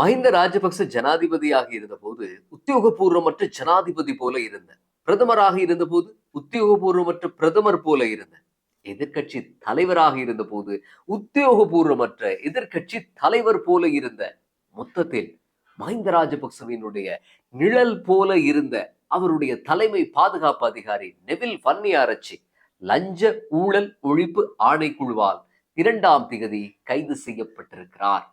மஹிந்த ராஜபக்ச ஜனாதிபதியாக இருந்தபோது உத்தியோகபூர்வமற்ற ஜனாதிபதி போல இருந்த பிரதமராக இருந்தபோது உத்தியோகபூர்வமற்ற பிரதமர் போல இருந்த எதிர்கட்சி தலைவராக இருந்தபோது உத்தியோகபூர்வமற்ற எதிர்கட்சி தலைவர் போல இருந்த மொத்தத்தில் மஹிந்த ராஜபக்சவினுடைய நிழல் போல இருந்த அவருடைய தலைமை பாதுகாப்பு அதிகாரி நெவில் வன்னியாரச்சி லஞ்ச ஊழல் ஒழிப்பு ஆணைக்குழுவால் இரண்டாம் திகதி கைது செய்யப்பட்டிருக்கிறார்.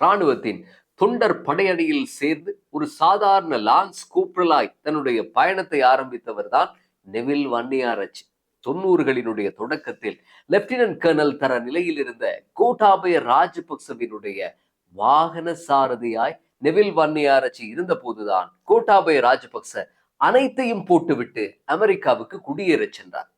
இராணுவத்தின் தொண்டர் படையணியில் சேர்ந்து ஒரு சாதாரண லான்ஸ் கூப்ரலாய் தன்னுடைய பயணத்தை ஆரம்பித்தவர் தான் நெவில் வன்னியாரச் தொண்ணூறுகளினுடைய தொடக்கத்தில் லெப்டினன்ட் கர்னல் தர நிலையில் இருந்த கோட்டாபய ராஜபக்சவினுடைய வாகன சாரதியாய் நெவில் வன்னியாரச்சி இருந்த போதுதான் கோட்டாபய ராஜபக்ச அனைத்தையும் போட்டுவிட்டு அமெரிக்காவுக்கு குடியேறச் சென்றார்.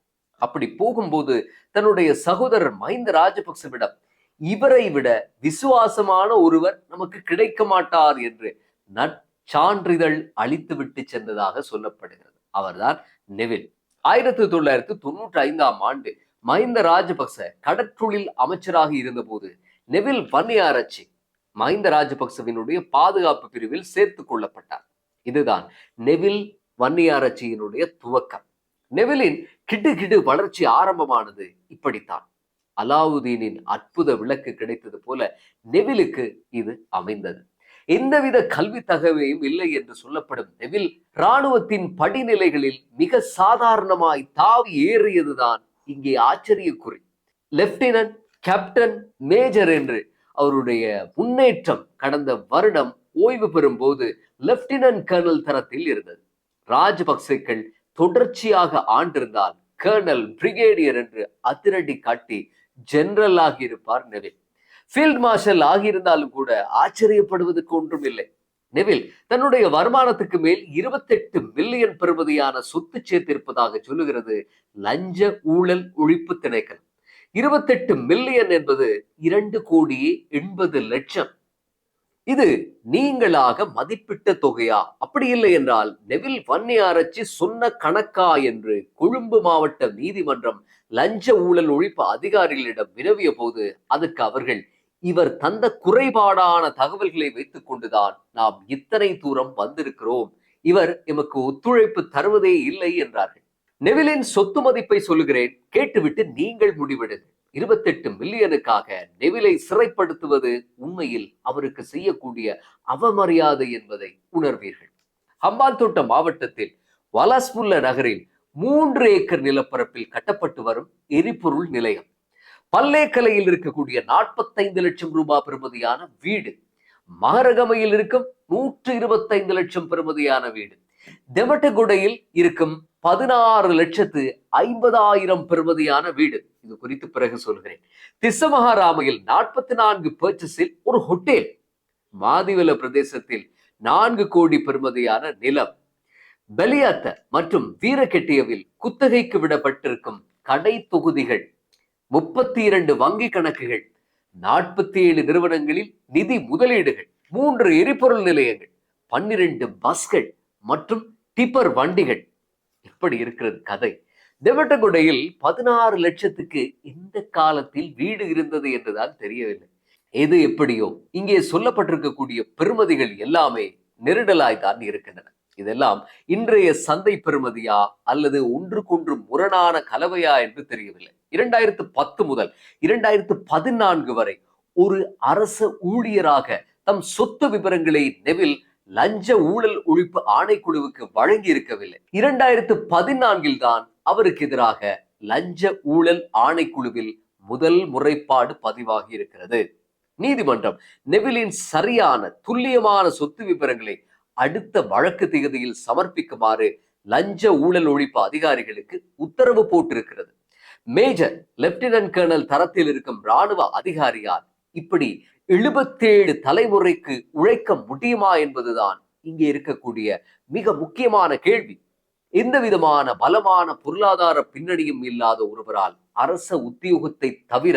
அப்படி போகும்போது தன்னுடைய சகோதரர் மஹிந்த ராஜபக்சவிடம் இவரை விட விசுவாசமான ஒருவர் நமக்கு கிடைக்க மாட்டார் என்று நற்சான்றிதழ் அளித்துவிட்டு சென்றதாக சொல்லப்படுகிறது. அவர்தான் நெவில். ஆயிரத்தி தொள்ளாயிரத்தி தொண்ணூற்றி ஐந்தாம் ஆண்டு மஹிந்த ராஜபக்ச கடற்றொழில் அமைச்சராக இருந்தபோது நெவில் வன்னியாரச்சி மஹிந்த ராஜபக்சவினுடைய பாதுகாப்பு பிரிவில் சேர்த்து கொள்ளப்பட்டார். இதுதான் நெவில் வன்னியாரச்சியினுடைய துவக்கம். நெவிலின் கிடு கிடு வளர்ச்சி ஆரம்பமானது இப்படித்தான். அலாவுதீனின் அற்புத விளக்கு கிடைத்தது போல நெவிலுக்கு இது அமைந்தது. எந்தவித கல்வி தகவையும் இல்லை என்று சொல்லப்படும் நெவில் இராணுவத்தின் படிநிலைகளில் மிக சாதாரணமாய் தாவி ஏறியதுதான் இங்கே ஆச்சரியக்குறி. லெப்டினன்ட் கேப்டன் மேஜர் என்று அவருடைய முன்னேற்றம் கடந்த வருடம் ஓய்வு பெறும் போது லெப்டினன்ட் கர்னல் தரத்தில் இருந்தது. ராஜபக்சேக்கள் தொடர்ச்சியாக ஆண்டிருந்தால் கர்னல் பிரிகேடியர் என்று அதிரடி காட்டி ஜெனரல் ஆகியிருப்பார் நெவில். ஃபீல்ட் மார்ஷல் ஆகியிருந்தாலும் கூட ஆச்சரியப்படுவதற்கு ஒன்றும் இல்லை நெவில் தன்னுடைய வருமானத்துக்கு மேல் இருபத்தெட்டு மில்லியன் பெறுமதியான சொத்து சேர்த்திருப்பதாக சொல்லுகிறது லஞ்ச ஊழல் ஒழிப்பு திணைக்களம். இருபத்தெட்டு மில்லியன் என்பது இரண்டு கோடியே எண்பது லட்சம். இது நீங்களாக மதிப்பிட்ட தொகையா? அப்படி இல்லை என்றால் நெவில் வன்னியாரச்சி சொன்ன கணக்கா என்று கொழும்பு மாவட்ட நீதிமன்றம் லஞ்ச ஊழல் ஒழிப்பு அதிகாரிகளிடம் வினவிய போது அதுக்கு அவர்கள் இவர் தந்த குறைபாடான தகவல்களை வைத்துக் கொண்டுதான் நாம் இத்தனை தூரம் வந்திருக்கிறோம். இவர் எமக்கு ஒத்துழைப்பு தருவதே இல்லை என்றார்கள். நெவிலின் சொத்து மதிப்பை சொல்லுகிறேன். கேட்டுவிட்டு நீங்கள் முடிவெடுங்கள். இருபத்தெட்டு மில்லியனுக்காக நெவிலை சிறைப்படுத்துவது உண்மையில் அவருக்கு செய்யக்கூடிய அவமரியாதை என்பதை உணர்வீர்கள். ஹம்பாந்தோட்ட மாவட்டத்தில் வலாஸ்புல்ல நகரில் மூன்று ஏக்கர் நிலப்பரப்பில் கட்டப்பட்டு வரும் எரிபொருள் நிலையம். பல்லேக்கலையில் இருக்கக்கூடிய நாற்பத்தைந்து லட்சம் ரூபாய் பெறுமதியான வீடு. மகரகமையில் இருக்கும் நூற்று இருபத்தைந்து லட்சம் பெறுமதியான வீடு. தெமட்டகுடையில் இருக்கும் பதினாறு லட்சத்து ஐம்பதாயிரம் பெறுமதியான வீடு. இது குறித்து பிறகு சொல்கிறேன். திசமகாராமையில் நாற்பத்தி நான்கு பர்ச்சஸில் ஒரு ஹோட்டல் மாதிவல பிரதேசத்தில் நான்கு கோடி பெறுமதியான நிலம். பெலியாத்த மற்றும் வீரகெட்டியவில் குத்தகைக்கு விடப்பட்டிருக்கும் கடை தொகுதிகள் முப்பத்தி இரண்டு வங்கி கணக்குகள் நாற்பத்தி ஏழு நிறுவனங்களில் நிதி முதலீடுகள் மூன்று எரிபொருள் நிலையங்கள் பன்னிரண்டு பஸ்கள் மற்றும் டிப்பர் வண்டிகள். எப்படி இருக்கிறது கதை. தெவட்டகுடையில் பதினாறு லட்சத்துக்கு இந்த காலத்தில் வீடு இருந்தது என்றுதான் தெரியவில்லை. எது எப்படியோ இங்கே சொல்லப்பட்டிருக்கக்கூடிய பெருமதிகள் எல்லாமே நெருடலாய் தான் இருக்கின்றன. இதெல்லாம் இன்றைய சந்தை பெறுமதியா அல்லது ஒன்றுக்கொன்று முரணான கலவையா என்று தெரியவில்லை. இரண்டாயிரத்து பத்து முதல் இரண்டாயிரத்து பதினான்கு வரை ஒரு அரச ஊழியராக தம் சொத்து விவரங்களை நெவில் லஞ்ச ஊழல் ஒழிப்பு ஆணைக்குழுவுக்கு வழங்கி இருக்கவில்லை இரண்டாயிரத்து பதினான்கில் தான் அவருக்கு எதிராக லஞ்ச ஊழல் ஆணைக்குழுவில் முதல் முறைப்பாடு பதிவாகி இருக்கிறது நீதிமன்றம் நெவிலின் சரியான துல்லியமான சொத்து விவரங்களை அடுத்த வழக்கு திகதியில் சமர்ப்பிக்குமாறு லஞ்ச ஊழல் ஒழிப்பு அதிகாரிகளுக்கு உத்தரவு போட்டிருக்கிறது. மேஜர் லெப்டினன்ட் கர்னல் தரத்தில் இருக்கும் ராணுவ அதிகாரியால் இப்படி எழுபத்தேழு தலைமுறைக்கு உழைக்க முடியுமா என்பதுதான் இங்கே இருக்கக்கூடிய மிக முக்கியமான கேள்வி. எந்த விதமான பலமான பொருளாதார பின்னணியும் இல்லாத ஒருவரால் அரச உத்தியோகத்தை தவிர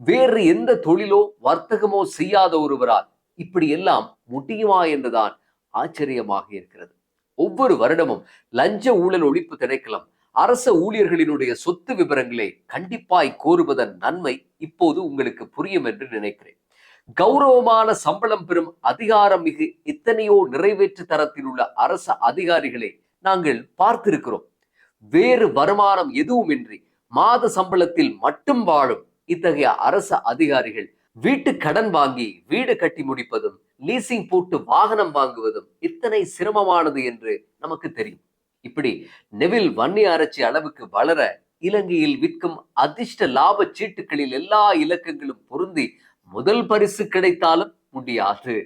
வேறு எந்த தொழிலோ வர்த்தகமோ செய்யாத ஒருவரால் இப்படி எல்லாம் முடியுமா என்றுதான் ஆச்சரியமாக இருக்கிறது. ஒவ்வொரு வருடமும் லஞ்ச ஊழல் ஒழிப்பு திணைக்களம் அரச ஊழியர்களினுடைய சொத்து விவரங்களை கண்டிப்பாய் கோருவதன் நன்மை இப்போது உங்களுக்கு புரியும் என்று நினைக்கிறேன். கௌரவமான சம்பளம் பெறும் அதிகாரம் மிகு எத்தனையோ நிறைவேற்று தரத்தில் உள்ள அரச அதிகாரிகளை நாங்கள் பார்த்திருக்கிறோம். வேறு வருமானம் எதுவுமின்றி மாத சம்பளத்தில் மட்டும் வாழும் இத்தகைய அரச அதிகாரிகள் வீட்டு கடன் வாங்கி வீடு கட்டி முடிப்பதும் லீசிங் போட்டு வாகனம் வாங்குவதும் இத்தனை சிரமமானது என்று நமக்கு தெரியும். இப்படி நெவில் வன்னி அரசி அளவுக்கு வளர இலங்கையில் விற்கும் அதிர்ஷ்ட லாப சீட்டுகளில் எல்லா இலக்கங்களும் பொருந்தி முதல் பரிசு கிடைத்தாலும் முடியாது.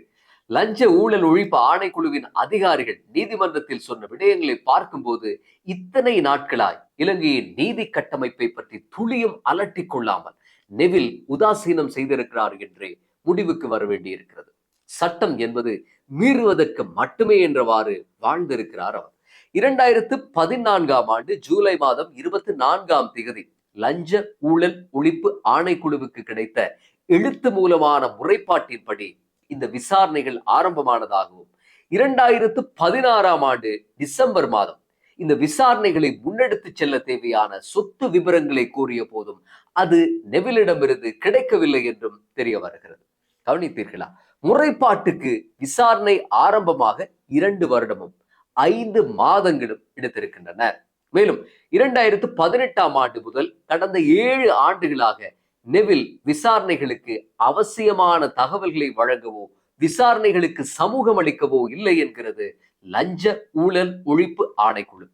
லஞ்ச ஊழல் ஒழிப்பு ஆணைக்குழுவின் அதிகாரிகள் நீதிமன்றத்தில் சொன்ன விடயங்களை பார்க்கும்போது இத்தனை நாட்களாய் இலங்கையின் நீதி கட்டமைப்பை பற்றி துளியும் அலட்டிக் கொள்ளாமல் நெவில் உதாசீனம் செய்திருக்கிறார் என்றே முடிவுக்கு வர வேண்டியிருக்கிறது. சட்டம் என்பது மீறுவதற்கு மட்டுமே என்றவாறு வாழ்ந்திருக்கிறார் அவர். இரண்டாயிரத்து பதினான்காம் ஆண்டு ஜூலை மாதம் இருபத்தி நான்காம் திகதி லஞ்ச ஊழல் ஒழிப்பு ஆணைக்குழுவுக்கு கிடைத்த எழுத்து மூலமான முறைப்பாட்டின்படி இந்த விசாரணைகள் ஆரம்பமானதாகவும் இரண்டாயிரத்து பதினாறாம் ஆண்டு டிசம்பர் மாதம் இந்த விசாரணைகளை முன்னெடுத்து செல்ல தேவையான சொத்து விவரங்களை கோரிய போதும் அது நெவிலிடமிருந்து கிடைக்கவில்லை என்றும் தெரிய வருகிறது. கவனித்தீர்களா? முறைப்பாட்டுக்கு விசாரணை ஆரம்பமாக இரண்டு வருடமும் ஐந்து மாதங்களும் எடுத்திருக்கின்றன. மேலும் இரண்டாயிரத்து பதினெட்டாம் ஆண்டு முதல் கடந்த ஏழு ஆண்டுகளாக நெவில் விசாரணைகளுக்கு அவசியமான தகவல்களை வழங்கவோ விசாரணைகளுக்கு சமூகம் அளிக்கவோ இல்லை என்கிறது லஞ்ச ஊழல் ஒழிப்பு ஆணைக்குழு.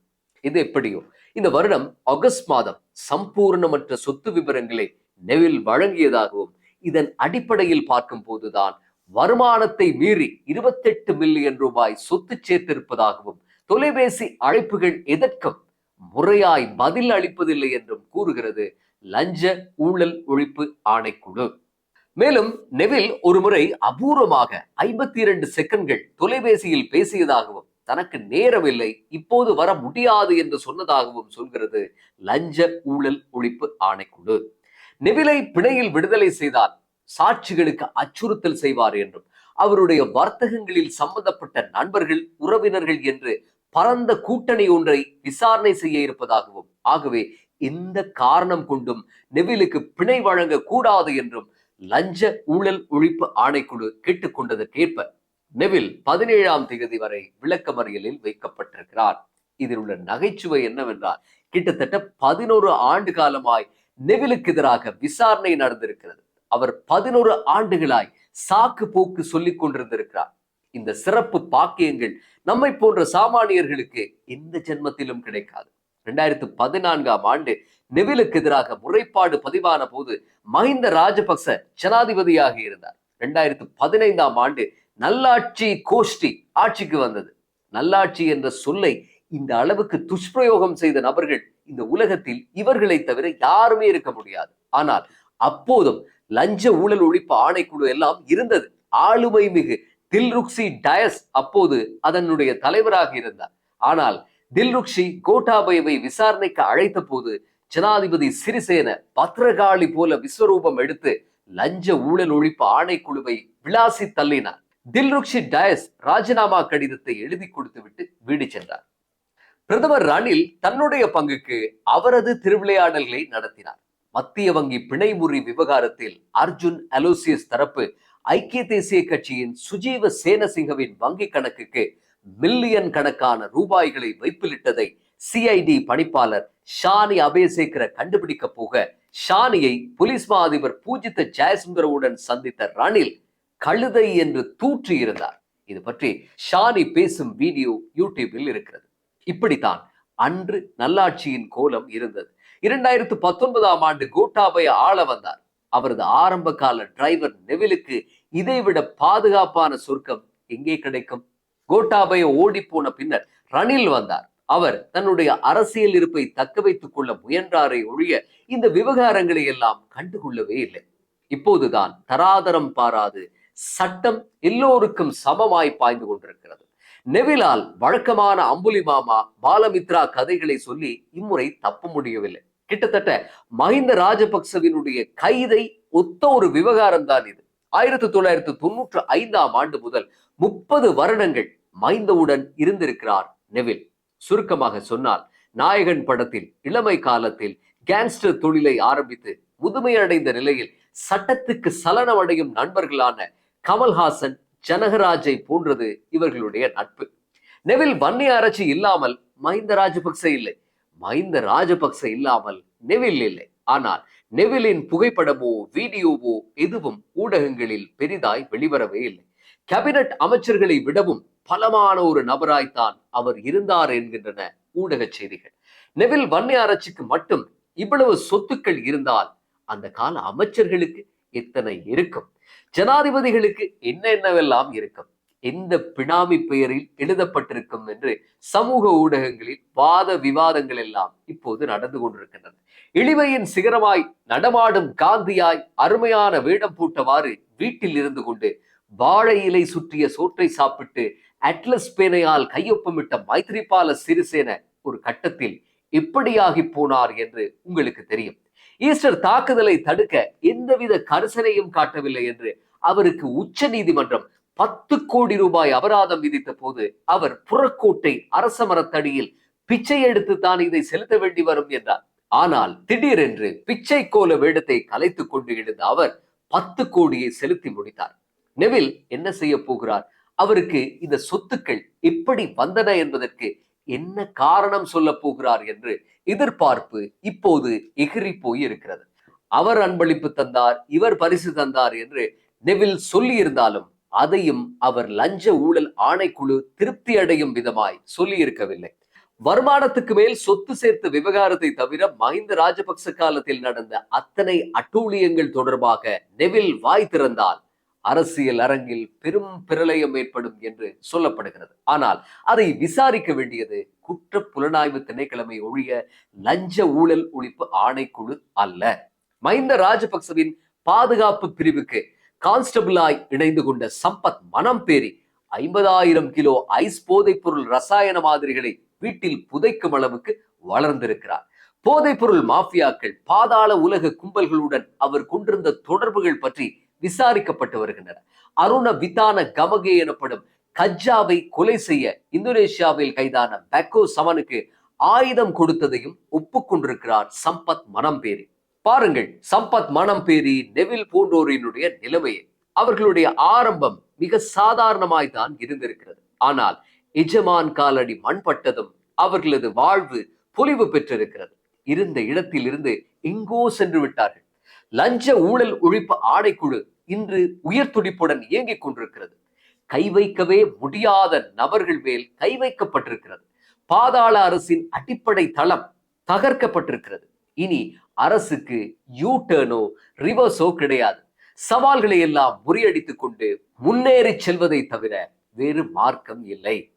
இது எப்படியோ? இந்த வருடம் ஆகஸ்ட் மாதம் சம்பூர்ணமற்ற சொத்து விவரங்களை நெவில் வழங்கியதாகவும் இதன் அடிப்படையில் பார்க்கும் போதுதான் வருமானத்தை மீறி இருபத்தெட்டு மில்லியன் ரூபாய் சொத்து சேர்த்திருப்பதாகவும் தொலைபேசி அழைப்புகள் எதற்கும் முறையாய் பதில் அளிப்பதில்லை என்றும் கூறுகிறது லஞ்ச ஊழல் ஒழிப்பு ஆணைக்குழு. மேலும் நெவில் ஒருமுறை அபூர்வமாக ஐம்பத்தி இரண்டு செகண்ட்கள் தொலைபேசியில் பேசியதாகவும் தனக்கு நேரமில்லை இப்போது வர முடியாது என்று சொன்னதாகவும் சொல்கிறது லஞ்ச ஊழல் ஒழிப்பு ஆணைக்குழு. நெவிலை பிணையில் விடுதலை செய்தால் சாட்சிகளுக்கு அச்சுறுத்தல் செய்வார் என்றும் அவருடைய வர்த்தகங்களில் சம்பந்தப்பட்ட நண்பர்கள் உறவினர்கள் என்று பரந்த கூட்டணி ஒன்றை விசாரணை செய்ய இருப்பதாகவும் ஆகவே எந்த காரணம் கொண்டும் நெவிலுக்கு பிணை வழங்க கூடாது என்றும் லஞ்ச ஊழல் ஒழிப்பு ஆணைக்குழு கேட்டுக்கொண்டதற்கேற்ப நெவில் பதினேழாம் தேதி வரை விளக்கமறியலில் வைக்கப்பட்டிருக்கிறார். இதில் உள்ள நகைச்சுவை என்னவென்றால் கிட்டத்தட்ட பதினோரு ஆண்டு காலமாய் நெவிலுக்கு எதிராக விசாரணை நடந்திருக்கிறது. அவர் பதினோரு ஆண்டுகளாய் சாக்கு போக்கு சொல்லிக் கொண்டிருந்திருக்கிறார். இந்த சிறப்பு பாக்கியங்கள் நம்மை போன்ற சாமானியர்களுக்கு எந்த ஜென்மத்திலும் கிடைக்காது. இரண்டாயிரத்து பதினான்காம் ஆண்டு நெவிலுக்கு எதிராக முறைப்பாடு பதிவான போது மஹிந்த ராஜபக்ச ஜனாதிபதியாக இருந்தார். இரண்டாயிரத்து பதினைந்தாம் ஆண்டு நல்லாட்சி கோஷ்டி ஆட்சிக்கு வந்தது. நல்லாட்சி என்ற சொல்லை இந்த அளவுக்கு துஷ்பிரயோகம் செய்த நபர்கள் இந்த உலகத்தில் இவர்களை தவிர யாருமே இருக்க முடியாது. ஆனால் அப்போதும் லஞ்ச ஊழல் ஒழிப்பு ஆணைக்குழு எல்லாம் இருந்தது. ஆளுமை மிகு தில்ருக்ஷி டயஸ் அப்போது அதனுடைய தலைவராக இருந்தார். ஆனால் தில்ருக்ஷி கோட்டாபயவை விசாரணைக்கு அழைத்த போது ஜனாதிபதி சிறிசேன பத்ரகாளி போல விஸ்வரூபம் எடுத்து லஞ்ச ஊழல் ஒழிப்பு ஆணைக்குழுவை விளாசி தள்ளினார். தில்ருக்ஷி டயஸ் ராஜினாமா கடிதத்தை எழுதி கொடுத்துவிட்டு வீடு சென்றார். பிரதமர் ரணில் தன்னுடைய பங்குக்கு அவரது திருவிளையாடல்களை நடத்தினார். மத்திய வங்கி பிணைமுறி விவகாரத்தில் அர்ஜுன் அலோசியஸ் தரப்பு ஐக்கிய தேசிய கட்சியின் சுஜீவ சேனசிங்கவின் வங்கி கணக்குக்கு மில்லியன் கணக்கான ரூபாய்களை வைப்பிலிட்டதை சிஐடி பணிப்பாளர் ஷானி அபேசேகர கண்டுபிடிக்க போக ஷானியை போலீஸ் மா அதிபர் பூஜித்த ஜெயசுந்தரவுடன் சந்தித்த ரணில் கழுதை என்று தூற்றி இருந்தார். இது பற்றி ஷானி பேசும் வீடியோ யூடியூபில் இருக்கிறது. இப்படித்தான் அன்று நல்லாட்சியின் கோலம் இருந்தது. இரண்டாயிரத்து பத்தொன்பதாம் ஆண்டு கோட்டாபய ஆள வந்தார். அவரது ஆரம்ப கால டிரைவர் நெவிலுக்கு இதைவிட பாதுகாப்பான சொர்க்கம் எங்கே கிடைக்கும்? கோட்டாபய ஓடி போன பின்னர் ரணில் வந்தார். அவர் தன்னுடைய அரசியல் இருப்பை தக்க வைத்துக் கொள்ள முயன்றாரை ஒழிய இந்த விவகாரங்களை எல்லாம் கண்டுகொள்ளவே இல்லை. இப்போதுதான் தராதரம் பாராது சட்டம் எல்லோருக்கும் சமமாய் பாய்ந்து கொண்டிருக்கிறது. நெவிலால் வழக்கமான அம்புலி மாமா பாலமித்ரா கதைகளை சொல்லி இம்முறை தப்ப முடியவில்லை. கிட்டத்தட்ட மஹிந்த ராஜபக்சவினுடைய கைதை ஒத்த ஒரு விவகாரம் தான் இது. ஆயிரத்தி தொள்ளாயிரத்தி தொண்ணூற்று ஐந்தாம் ஆண்டு முதல் முப்பது வருடங்கள் மைந்தவுடன் இருந்திருக்கிறார் நெவில். சுருக்கமாக சொன்னால் நாயகன் படத்தில் இளமை காலத்தில் கேங்ஸ்டர் தொழிலை ஆரம்பித்து முதுமையடைந்த நிலையில் சட்டத்துக்கு சலனம் அடையும் நண்பர்களான கமல்ஹாசன் ஜனகராஜை போன்றது இவர்களுடைய நட்பு. நெவில் அரசி இல்லாமல் மஹிந்த ராஜபக்ச இல்லை. மஹிந்த ராஜபக்ச இல்லாமல் நெவில் இல்லை. ஆனால் நெவிலின் புகைப்படமோ வீடியோவோ எதுவும் ஊடகங்களில் பெரிதாய் வெளிவரவே இல்லை. கேபினட் அமைச்சர்களை விடவும் பலமான ஒரு நபராய்த்தான் அவர் இருந்தார் என்கின்றன ஊடக செய்திகள். நெவில் வன்னியாராய்ச்சிக்கு மட்டும் இவ்வளவு சொத்துக்கள் இருந்தால் அந்த கால அமைச்சர்களுக்கு எத்தனை இருக்கும்? ஜனாதிபதிகளுக்கு என்ன என்னவெல்லாம் இருக்கும்? எந்த பினாமி பெயரில் எழுதப்பட்டிருக்கும் என்று சமூக ஊடகங்களில் வாத விவாதங்கள் எல்லாம் இப்போது நடந்து கொண்டிருக்கின்றன. இழிவையின் சிகரமாய் நடமாடும் காந்தியாய் அருமையான வேடம் பூட்டவாறு வீட்டில் இருந்து கொண்டு வாழை இலை சுற்றிய சோற்றை சாப்பிட்டு அட்லஸ் பேனையால் கையொப்பமிட்ட மைத்ரிபால சிறிசேன ஒரு கட்டத்தில் எப்படியாகி போனார் என்று உங்களுக்கு தெரியும். ஈஸ்டர் தாக்குதலை தடுக்க எந்தவித கரிசனையும் காட்டவில்லை என்று அவருக்கு உச்ச நீதிமன்றம் பத்து கோடி ரூபாய் அபராதம் விதித்த போது அவர் புறக்கோட்டை அரச மரத்தடியில் பிச்சை எடுத்து தான் இதை செலுத்த வேண்டி வரும் என்றார். ஆனால் திடீரென்று பிச்சை கோல வேடத்தை கலைத்துக் கொண்டு எழுந்த அவர் பத்து கோடியை செலுத்தி முடித்தார். நெவில் என்ன செய்ய போகிறார்? அவருக்கு இந்த சொத்துக்கள் எப்படி வந்தன என்பதற்கு என்ன காரணம் சொல்ல போகிறார் என்று எதிர்பார்ப்பு இப்போது எகிரி போய் இருக்கிறது. அவர் அன்பளிப்பு தந்தார் இவர் பரிசு தந்தார் என்று நெவில் சொல்லி இருந்தாலும் அதையும் அவர் லஞ்ச ஊழல் ஆணைக்குழு திருப்தி அடையும் விதமாய் சொல்லி இருக்கவில்லை வருமானத்துக்கு மேல் சொத்து சேர்த்த விவகாரத்தை தவிர மஹிந்த ராஜபக்ச காலத்தில் நடந்த அத்தனை அட்டூழியங்கள் தொடர்பாக நெவில் வாய் திறந்தால் அரசியல் அரங்கில் பெரும் பிரளயம் ஏற்படும் என்று சொல்லப்படுகிறது. ஆனால் அதை விசாரிக்க வேண்டியது குற்ற புலனாய்வு திணைக்கிழமை ஒழிய லஞ்ச ஊழல் ஒழிப்பு ஆணைக்குழு அல்ல. மஹிந்த ராஜபக்சவின் பாதுகாப்பு பிரிவுக்கு கான்ஸ்டபிளாய் இணைந்து கொண்ட சம்பத் மனம் பேரி ஐம்பதாயிரம் கிலோ ஐஸ் போதைப் பொருள் ரசாயன மாதிரிகளை வீட்டில் புதைக்கும் அளவுக்கு வளர்ந்திருக்கிறார். போதைப்பொருள் மாஃபியாக்கள் பாதாள உலக கும்பல்களுடன் அவர் கொண்டிருந்த தொடர்புகள் பற்றி விசாரிக்கப்பட்டு வருகின்றன. அருண விதான கமகே எனப்படும் கஜ்ஜாவை கொலை செய்ய இந்தோனேஷியாவில் கைதான பெக்கோ சமனுக்கு ஆயுதம் கொடுத்ததையும் ஒப்புக்கொண்டிருக்கிறார் சம்பத் மனம்பேரி பாருங்கள் சம்பத் மனம்பேரி நெவில் போன்றோரினுடைய நிலைமையை. அவர்களுடைய ஆரம்பம் மிக சாதாரணமாய் தான் இருந்திருக்கிறது. ஆனால் எஜமான் காலடி மண்பட்டதும் அவர்களது வாழ்வு பொலிவு பெற்றிருக்கிறது. இருந்த இடத்தில் இருந்து எங்கோ சென்று விட்டார்கள். லஞ்ச ஊழல் ஒழிப்பு ஆணைக்குழு இன்று உயர் துடிப்புடன் இயங்கிக் கொண்டிருக்கிறது. கை வைக்கவே முடியாத நபர்கள் மேல் கை வைக்கப்பட்டிருக்கிறது. பாதாள அரசின் அடிப்படை தளம் தகர்க்கப்பட்டிருக்கிறது. இனி அரசுக்கு யூ டேர்னோ ரிவர்ஸோ கிடையாது. சவால்களை எல்லாம் முறியடித்துக் கொண்டு முன்னேறி செல்வதை தவிர வேறு மார்க்கம் இல்லை.